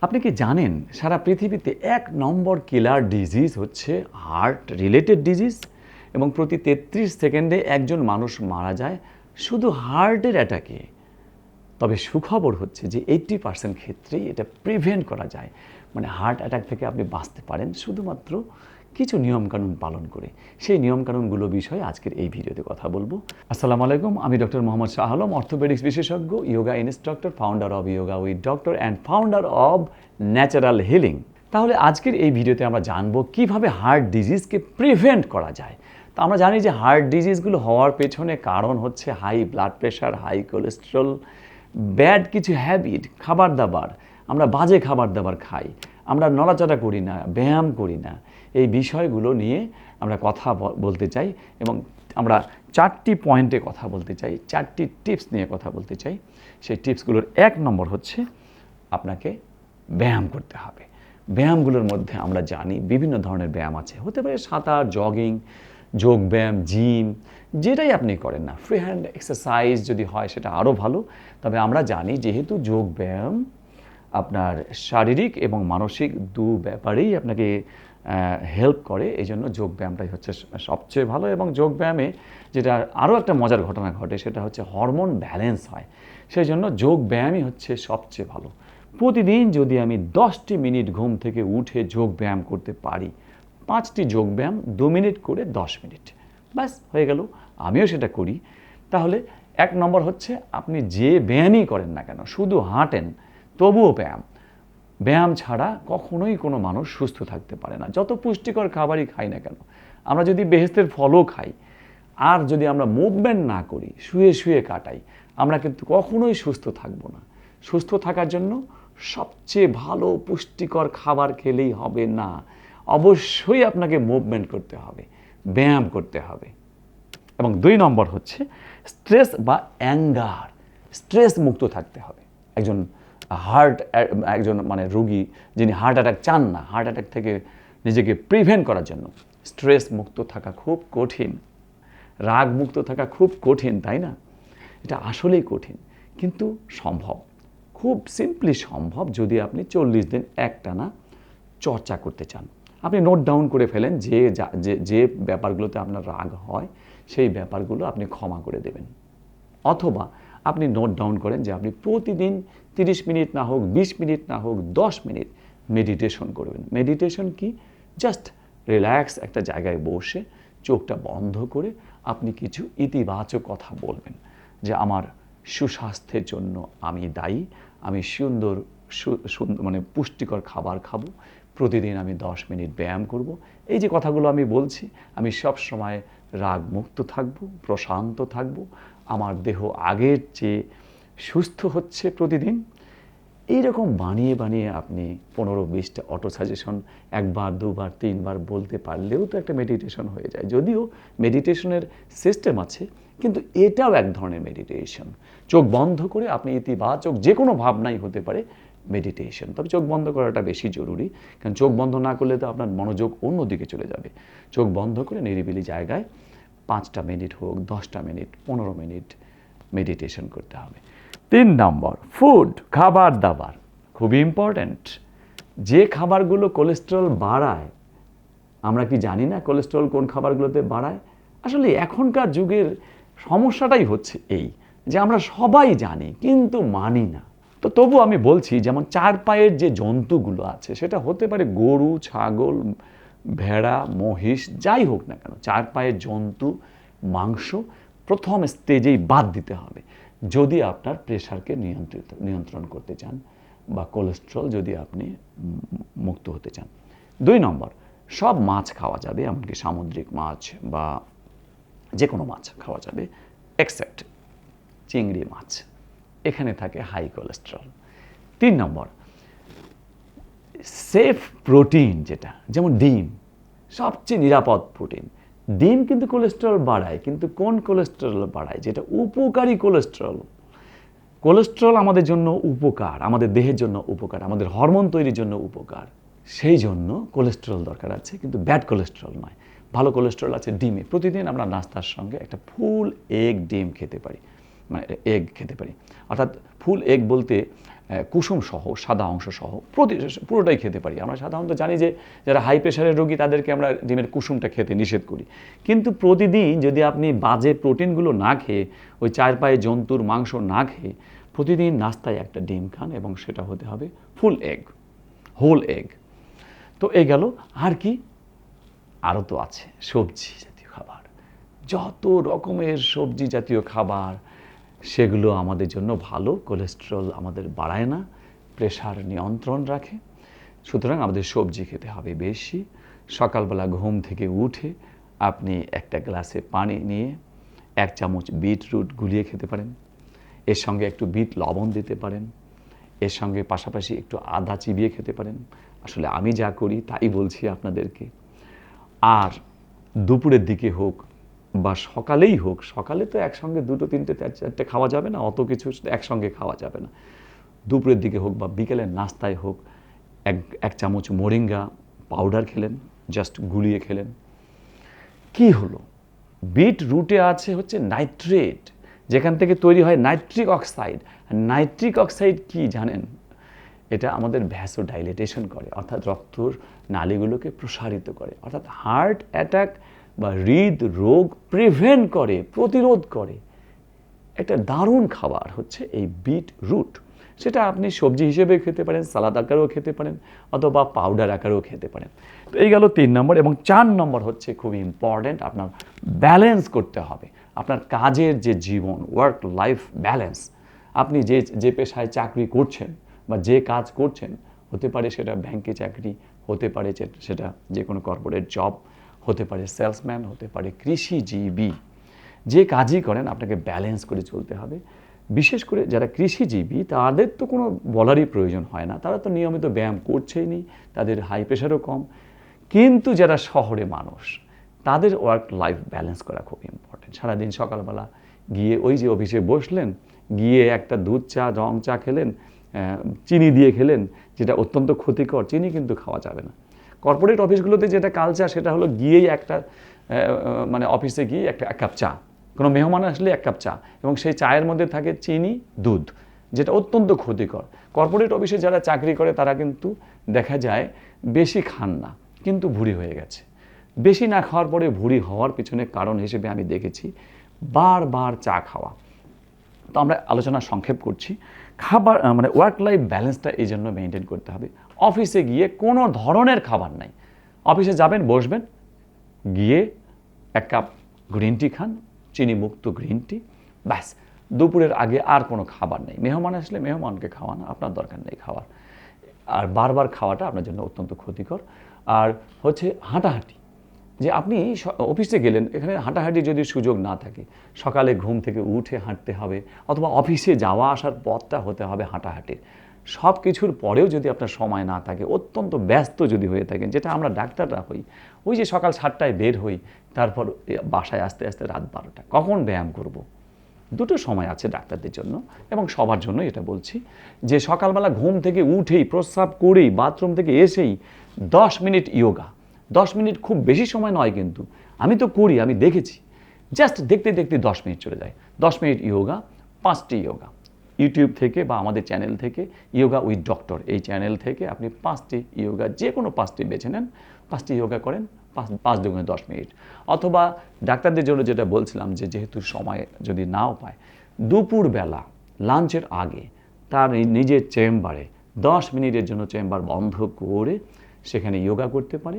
আপনি কি জানেন সারা পৃথিবীতে এক নম্বর কিলার ডিজিজ হচ্ছে হার্ট রিলেটেড ডিজিজ? এবং প্রতি তেত্রিশ সেকেন্ডে একজন মানুষ মারা যায় শুধু হার্টের অ্যাটাকে। তবে সুখবর হচ্ছে যে এইট্টি পার্সেন্ট ক্ষেত্রেই এটা প্রিভেন্ট করা যায়। মানে হার্ট অ্যাটাক থেকে আপনি বাঁচতে পারেন শুধুমাত্র কিছু নিয়মকানুন পালন করে। সেই নিয়মকানুনগুলো বিষয়ে আজকের এই ভিডিওতে কথা বলব। আসসালামু আলাইকুম, আমি ডক্টর মোহাম্মদ শাহ আলম, অর্থোপেডিক্স বিশেষজ্ঞ, yoga instructor founder of yoga with doctor and founder of natural healing তাহলে আজকের এই ভিডিওতে আমরা জানব কীভাবে হার্ট ডিজিজকে প্রিভেন্ট করা যায়। তো আমরা জানি যে হার্ট ডিজিজগুলো হওয়ার পেছনে কারণ হচ্ছে high blood pressure high cholesterol bad কিছু হ্যাবিট খাবার দাবার। আমরা বাজে খাবার দাবার খাই। আমরা নড়াচড়া করি না, ব্যায়াম করি না। এই বিষয়গুলো নিয়ে আমরা কথা বলতে চাই এবং আমরা চারটি পয়েন্টে কথা বলতে চাই, চারটি টিপস নিয়ে কথা বলতে চাই। সেই টিপসগুলোর এক নম্বর হচ্ছে আপনাকে ব্যায়াম করতে হবে। ব্যায়ামগুলোর মধ্যে আমরা জানি বিভিন্ন ধরনের ব্যায়াম আছে। হতে পারে সাঁতার, জগিং, যোগ ব্যায়াম, জিম, যেটাই আপনি করেন না। ফ্রি হ্যান্ড এক্সারসাইজ যদি হয় সেটা আরও ভালো। তবে আমরা জানি যেহেতু যোগ ব্যায়াম আপনার শারীরিক এবং মানসিক দু ব্যাপারেই আপনাকে হেল্প করে। এই জন্য যোগব্যায়ামটাই হচ্ছে সবচেয়ে ভালো। এবং যোগব্যায়ামে যেটা আরও একটা মজার ঘটনা ঘটে, সেটা হচ্ছে হরমোন ব্যালেন্স হয়। সেই জন্য যোগব্যায়ামই হচ্ছে সবচেয়ে ভালো। প্রতিদিন যদি আমি দশটি মিনিট ঘুম থেকে উঠে যোগব্যায়াম করতে পারি, পাঁচটি যোগব্যায়াম দু মিনিট করে দশ মিনিট। ব্যাস, হয়ে গেল। আমিও সেটা করি। তাহলে এক নম্বর হচ্ছে আপনি যে ব্যায়ামই করেন না কেন, শুধু হাঁটেন তবুও ব্যায়াম। ব্যায়াম ছাড়া কখনোই কোনো মানুষ সুস্থ থাকতে পারে না। যত পুষ্টিকর খাবারই খাই না কেন, আমরা যদি বেহেস্তের ফলও খাই, আর যদি আমরা মুভমেন্ট না করি, শুয়ে শুয়ে কাটাই, আমরা কিন্তু কখনোই সুস্থ থাকব না। সুস্থ থাকার জন্য সবচেয়ে ভালো পুষ্টিকর খাবার খেলেই হবে না। অবশ্যই আপনাকে মুভমেন্ট করতে হবে, ব্যায়াম করতে হবে। এবং দুই নম্বর হচ্ছে, স্ট্রেস বা অ্যাঙ্গার, স্ট্রেস মুক্ত থাকতে হবে। একজন হার্ট একজন মানে রুগী যিনি হার্ট অ্যাটাক চান না হার্ট অ্যাটাক থেকে নিজেকে প্রিভেন্ট করার জন্য। স্ট্রেস মুক্ত থাকা খুব কঠিন। রাগ মুক্ত থাকা খুব কঠিন, তাই না? এটা আসলেই কঠিন, কিন্তু সম্ভব। খুব সিম্পলি সম্ভব যদি আপনি চল্লিশ দিন একটানা চর্চা করতে চান। আপনি নোট ডাউন করে ফেলেন যে যে যে ব্যাপারগুলোতে আপনার রাগ হয়, সেই ব্যাপারগুলো আপনি ক্ষমা করে দেবেন। অথবা আপনি নোট ডাউন করেন যে আপনি প্রতিদিন তিরিশ মিনিট না হোক, বিশ মিনিট না হোক, দশ মিনিট মেডিটেশন করবেন। মেডিটেশন কি? জাস্ট রিল্যাক্স একটা জায়গায় বসে চোখটা বন্ধ করে আপনি কিছু ইতিবাচক কথা বলবেন যে আমার সুস্বাস্থ্যের জন্য আমি দায়ী, আমি সুন্দর মানে পুষ্টিকর খাবার খাব, প্রতিদিন আমি দশ মিনিট ব্যায়াম করব। এই যে কথাগুলো আমি বলছি, আমি সব সময় রাগ মুক্ত থাকব, প্রশান্ত থাকব আমার দেহ আগের চেয়ে সুস্থ হচ্ছে প্রতিদিন। এইরকম বানিয়ে বানিয়ে আপনি পনেরো বিশটা অটো সাজেশন একবার, দুবার, তিনবার বলতে পারলেও তো একটা মেডিটেশন হয়ে যায়। যদিও মেডিটেশনের সিস্টেম আছে, কিন্তু এটাও এক ধরনের মেডিটেশন চোখ বন্ধ করে আপনি ইতিবাচক যে কোনো ভাবনাই হতে পারে মেডিটেশন তবে চোখ বন্ধ করাটা বেশি জরুরি, কারণ চোখ বন্ধ না করলে তো আপনার মনোযোগ অন্যদিকে চলে যাবে। চোখ বন্ধ করে নিরিবিলি জায়গায় পাঁচটা মিনিট হোক, দশটা মিনিট, পনেরো মিনিট মেডিটেশন করতে হবে। তিন নম্বর ফুড খাবার দাবার খুবই ইম্পর্ট্যান্ট যে খাবারগুলো কোলেস্ট্রল বাড়ায়, আমরা কি জানি না কোলেস্ট্রল কোন খাবারগুলোতে বাড়ায়? আসলে এখনকার যুগের সমস্যাটাই হচ্ছে এই, যে আমরা সবাই জানি কিন্তু মানি না। তো তবু আমি বলছি, যেমন চার পায়ের যে জন্তুগুলো আছে, সেটা হতে পারে গরু, ছাগল ভেড়া, মহিষ, যাই হোক না কেন চার পায়ের জন্তু, মাংস, প্রথম স্টেজেই বাদ দিতে হবে। যদি আপনার প্রেশারকে নিয়ন্ত্রিত, নিয়ন্ত্রণ করতে চান বা কোলেস্ট্রল যদি আপনি মুক্ত হতে চান। দুই নম্বর, সব মাছ খাওয়া যাবে, এমনকি সামুদ্রিক মাছ বা যে কোনো মাছ খাওয়া যাবে এক্সেপ্ট চিংড়ি মাছ। এখানে থাকে হাই কোলেস্ট্রল তিন নম্বর সেফ প্রোটিন যেটা, যেমন ডিম, সবচেয়ে নিরাপদ প্রোটিন ডিম কিন্তু কোলেস্ট্রল বাড়ায়, কিন্তু কোন কোলেস্ট্রল বাড়ায়? যেটা উপকারী কোলেস্ট্রল কোলেস্ট্রল আমাদের জন্য উপকার, আমাদের দেহের জন্য উপকার, আমাদের হরমোন তৈরির জন্য উপকার। সেই জন্য কোলেস্ট্রল দরকার আছে, কিন্তু ব্যাড কোলেস্ট্রল নয়। ভালো কোলেস্ট্রল আছে ডিমে। প্রতিদিন আমরা নাস্তার সঙ্গে একটা ফুল এগ ডিম খেতে পারি। মানে এগ খেতে পারি। অর্থাৎ ফুল এগ বলতে কুসুম সহ, সাদা অংশ সহ, প্রতি, পুরোটাই খেতে পারি। আমরা সাধারণত জানি যে যারা হাই প্রেশারের রোগী, তাদেরকে আমরা ডিমের কুসুমটা খেতে নিষেধ করি। কিন্তু প্রতিদিন যদি আপনি বাজে প্রোটিনগুলো না খেয়ে, ওই চার পায়ে জন্তুর মাংস না খেয়ে, প্রতিদিন নাস্তায় একটা ডিম খান এবং সেটা হতে হবে ফুল এগ হোল এগ তো এ গেল। আর কি? আরও তো আছে, সবজি জাতীয় খাবার। যত রকমের সবজি জাতীয় খাবার সেগুলো আমাদের জন্য ভালো কোলেস্ট্রল আমাদের বাড়ায় না প্রেশার নিয়ন্ত্রণ রাখে। সুতরাং আমাদের সবজি খেতে হবে বেশি। সকালবেলা ঘুম থেকে উঠে আপনি একটা গ্লাসে পানি নিয়ে এক চামচ বিটরুট গুলিয়ে খেতে পারেন। এর সঙ্গে একটু বিট লবণ দিতে পারেন। এর সঙ্গে পাশাপাশি একটু আদা চিবিয়ে খেতে পারেন। আসলে আমি যা করি তাই বলছি আপনাদেরকে। আর দুপুরের দিকে হোক বা সকালেই হোক, সকালে তো একসঙ্গে দুটো, তিনটে, চার, চারটে খাওয়া যাবে না, অত কিছু একসঙ্গে খাওয়া যাবে না। দুপুরের দিকে হোক বা বিকেলের নাস্তায় হোক, এক এক চামচ মোরিঙ্গা পাউডার খেলেন জাস্ট গুলিয়ে খেলেন। কি হলো? বিট রুটে আছে হচ্ছে নাইট্রেট, যেখান থেকে তৈরি হয় নাইট্রিক অক্সাইড। নাইট্রিক অক্সাইড কি জানেন? এটা আমাদের ভ্যাসো ডাইলেটেশন করে, অর্থাৎ রক্তর নালীগুলোকে প্রসারিত করে। অর্থাৎ হার্ট অ্যাটাক বা হৃদ রোগ প্রিভেন্ট করে, প্রতিরোধ করে। একটা দারুণ খাবার হচ্ছে এই বিট রুট সেটা আপনি সবজি হিসেবে খেতে পারেন, সালাদ আকারেও খেতে পারেন, অথবা পাউডার আকারেও খেতে পারেন। তো এই গেল তিন নম্বর এবং চার নম্বর হচ্ছে খুব ইম্পর্ট্যান্ট আপনার ব্যালেন্স করতে হবে। আপনার কাজের যে জীবন ওয়ার্ক লাইফ ব্যালেন্স আপনি যে যে পেশায় চাকরি করছেন বা যে কাজ করছেন, হতে পারে সেটা ব্যাংকে চাকরি, হতে পারে সেটা যে কোনো কর্পোরেট জব হতে পারে সেলসম্যান হতে পারে কৃষিজীবী। যে কাজই করেন, আপনাকে ব্যালেন্স করে চলতে হবে। বিশেষ করে যারা কৃষিজীবী, তাদের তো কোনো বলারই প্রয়োজন হয় না। তারা তো নিয়মিত ব্যায়াম করছেই তাদের হাই প্রেশারও কম। কিন্তু যারা শহরে মানুষ, তাদের ওয়ার্ক লাইফ ব্যালেন্স করা খুব ইম্পর্টেন্ট সারাদিন সকালবেলা গিয়ে ওই যে অফিসে বসলেন, গিয়ে একটা দুধ চা, রং চা খেলেন চিনি দিয়ে খেলেন, যেটা অত্যন্ত ক্ষতিকর, চিনি কিন্তু খাওয়া যাবে না। কর্পোরেট অফিসগুলোতে যেটা কালচার সেটা হলো গিয়েই একটা মানে অফিসে গিয়ে একটা, এক কাপ চা। কোনো মেহমান আসলে এক কাপ চা। এবং সেই চায়ের মধ্যে থাকে চিনি, দুধ, যেটা অত্যন্ত ক্ষতিকর। কর্পোরেট অফিসে যারা চাকরি করে, তারা কিন্তু দেখা যায় বেশি খান না, কিন্তু ভুঁড়ি হয়ে গেছে। বেশি না খাওয়ার পরে ভুঁড়ি হওয়ার পিছনে কারণ হিসেবে আমি দেখেছি বারবার চা খাওয়া। তো আমরা আলোচনা সংক্ষেপ করছি। খাবার মানে ওয়ার্ক লাইফ ব্যালেন্সটা এই জন্য মেনটেন করতে হবে। অফিসে গিয়ে কোনো ধরনের খাবার নাই। অফিসে যাবেন, বসবেন, গিয়ে এক কাপ গ্রিন টি খান চিনি মুক্ত গ্রিন টি ব্যাস। দুপুরের আগে আর কোনো খাবার নেই। মেহমান আসলে মেহমানকে খাওয়ান, আপনার দরকার নেই খাওয়ার। আর বারবার খাওয়াটা আপনার জন্য অত্যন্ত ক্ষতিকর। আর হচ্ছে হাঁটাহাঁটি। যে আপনি অফিসে গেলেন, এখানে হাঁটাহাঁটি যদি সুযোগ না থাকে, সকালে ঘুম থেকে উঠে হাঁটতে হবে, অথবা অফিসে যাওয়া আসার পথটা হতে হবে হাঁটাহাঁটির। সব কিছুর পরেও যদি আপনার সময় না থাকে, অত্যন্ত ব্যস্ত যদি হয়ে থাকেন, যেটা আমরা ডাক্তাররা হই, ওই যে সকাল সাতটায় বের হই, তারপর বাসায় আসতে আসতে রাত বারোটা, কখন ব্যায়াম করব। দুটো সময় আছে ডাক্তারদের জন্য, এবং সবার জন্য এটা বলছি, যে সকালবেলা ঘুম থেকে উঠেই, প্রস্রাব করেই, বাথরুম থেকে এসেই দশ মিনিট ইয়োগা। দশ মিনিট খুব বেশি সময় নয় কিন্তু, আমি তো করি, আমি দেখেছি। জাস্ট দেখতে দেখতে দশ মিনিট চলে যায়। দশ মিনিট ইয়োগা, পাঁচটি ইয়োগা। ইউটিউব থেকে বা আমাদের চ্যানেল থেকে ইয়োগা উইথ ডক্টর এই চ্যানেল থেকে আপনি পাঁচটি ইয়োগা যে কোনো পাঁচটি বেছে নেন। পাঁচটি ইয়োগা করেন, পাঁচ পাঁচ দুগুণে দশ মিনিট। অথবা ডাক্তারদের জন্য যেটা বলছিলাম যে যেহেতু সময় যদি নাও পায়, দুপুরবেলা লাঞ্চের আগে তার নিজের চেম্বারে দশ মিনিটের জন্য চেম্বার বন্ধ করে সেখানে যোগা করতে পারে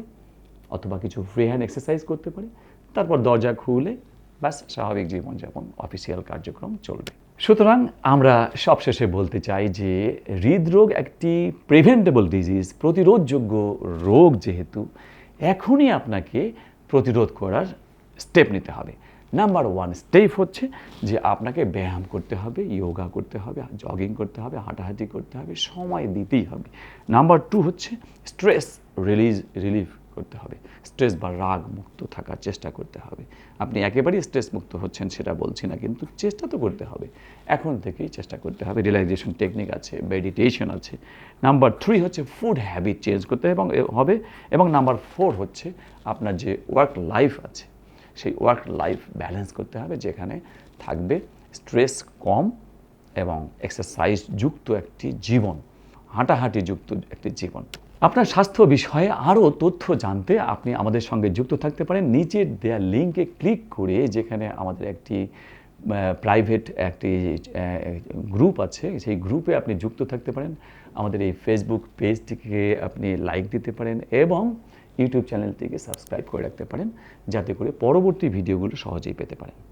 অথবা কিছু ফ্রি হ্যান্ড এক্সারসাইজ করতে পারে। তারপর দরজা খুলে ব্যাস, স্বাভাবিক জীবনযাপন অফিসিয়াল কার্যক্রম চলবে। সুতরাং আমরা সবশেষে বলতে চাই যে হৃদরোগ একটি প্রিভেন্টেবল ডিজিজ প্রতিরোধযোগ্য রোগ যেহেতু, এখনই আপনাকে প্রতিরোধ করার স্টেপ নিতে হবে। নাম্বার ওয়ান স্টেপ হচ্ছে যে আপনাকে ব্যায়াম করতে হবে যোগা করতে হবে জগিং করতে হবে, হাঁটাহাঁটি করতে হবে, সময় দিতেই হবে। নাম্বার টু হচ্ছে স্ট্রেস রিলিজ রিলিফ করতে হবে। স্ট্রেস বা রাগ মুক্ত থাকার চেষ্টা করতে হবে। আপনি একেবারেই স্ট্রেস মুক্ত হচ্ছেন সেটা বলছি না, কিন্তু চেষ্টা তো করতে হবে। এখন থেকেই চেষ্টা করতে হবে। রিল্যাক্সেশন টেকনিক আছে, মেডিটেশন আছে। নাম্বার থ্রি হচ্ছে ফুড হ্যাবিট চেঞ্জ করতে এবং হবে এবং নাম্বার ফোর হচ্ছে আপনার যে ওয়ার্ক লাইফ আছে, সেই ওয়ার্ক লাইফ ব্যালেন্স করতে হবে যেখানে থাকবে স্ট্রেস কম এবং এক্সারসাইজ যুক্ত একটি জীবন হাঁটাহাঁটি যুক্ত একটি জীবন। আপনার স্বাস্থ্য বিষয়ে আরও তথ্য জানতে আপনি আমাদের সঙ্গে যুক্ত থাকতে পারেন। নিচের দেয়া লিঙ্কে ক্লিক করে যেখানে আমাদের একটি প্রাইভেট একটি গ্রুপ আছে, সেই গ্রুপে আপনি যুক্ত থাকতে পারেন। আমাদের এই ফেসবুক পেজটিকে আপনি লাইক দিতে পারেন এবং ইউটিউব চ্যানেলটিকে সাবস্ক্রাইব করে রাখতে পারেন, যাতে করে পরবর্তী ভিডিওগুলো সহজেই পেতে পারেন।